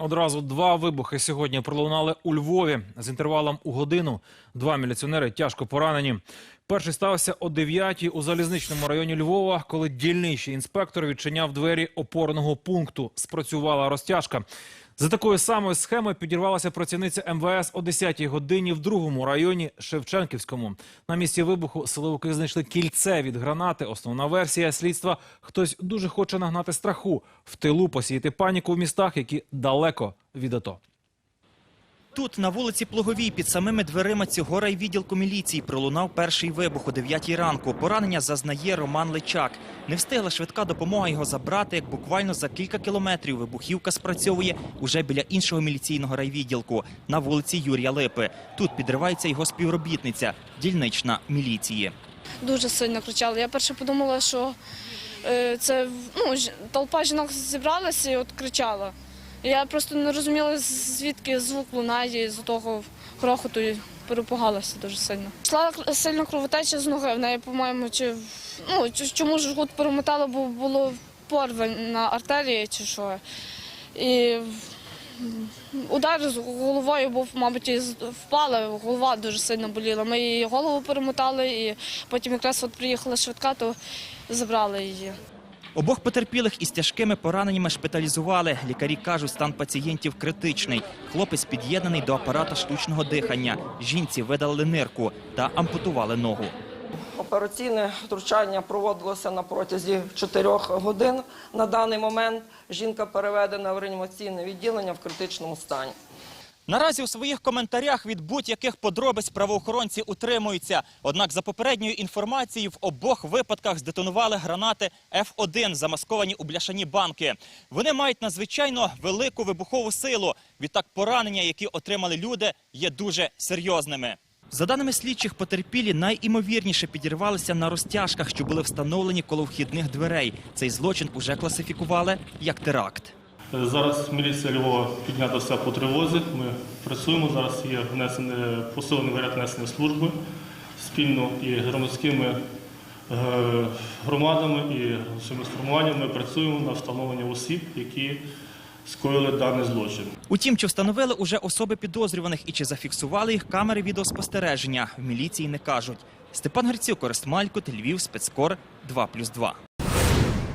Одразу два вибухи сьогодні пролунали у Львові з інтервалом у годину. Два міліціонери тяжко поранені. Перший стався о 9 у залізничному районі Львова, коли дільничий інспектор відчиняв двері опорного пункту. Спрацювала розтяжка. За такою самою схемою підірвалася працівниця МВС о 10 годині в другому районі Шевченківському. На місці вибуху силовики знайшли кільце від гранати. Основна версія слідства – хтось дуже хоче нагнати страху, в тилу посіяти паніку в містах, які далеко від АТО. Тут, на вулиці Плуговій, під самими дверима цього райвідділку міліції пролунав перший вибух о 9 ранку. Поранення зазнає Роман Личак. Не встигла швидка допомога його забрати, як буквально за кілька кілометрів вибухівка спрацьовує уже біля іншого міліційного райвідділку на вулиці Юрія Липи. Тут підривається його співробітниця, дільнична міліції. дуже сильно кричали. Я перше подумала, що е, це ну, толпа жінок зібралася і от кричала. Я просто не розуміла, звідки звук лунає, і з того грохоту перепугалася дуже сильно. Йшла кр- сильно кровотеча з ноги. В неї, по-моєму, чи ну, чому ж жгут перемотало, бо було порве на артерії чи що. І удар з головою був, мабуть, і впала, голова дуже сильно боліла. Ми її голову перемотали, і потім якраз от приїхала швидка, то забрали її. Обох потерпілих із тяжкими пораненнями шпиталізували. Лікарі кажуть, стан пацієнтів критичний. Хлопець під'єднаний до апарата штучного дихання. Жінці видалили нирку та ампутували ногу. Операційне втручання проводилося на протязі 4 годин. На даний момент жінка переведена в реанімаційне відділення в критичному стані. Наразі у своїх коментарях від будь-яких подробиць правоохоронці утримуються. Однак, за попередньою інформацією, в обох випадках здетонували гранати F1, замасковані у бляшані банки. Вони мають надзвичайно велику вибухову силу. Відтак, поранення, які отримали люди, є дуже серйозними. За даними слідчих, потерпілі найімовірніше підірвалися на розтяжках, що були встановлені коло вхідних дверей. Цей злочин уже класифікували як теракт. Зараз міліція Львова піднятася по тривозі. Ми працюємо. Зараз є внесене посилений варіант несення служби спільно і громадськими е, громадами і своїми сформуваннями. Ми працюємо на встановлення осіб, які скоїли даний злочин. Утім, чи встановили уже особи підозрюваних і чи зафіксували їх камери відеоспостереження, в міліції не кажуть. Степан Грицюк, Орест Малькут, Львів, спецкор 2+,2.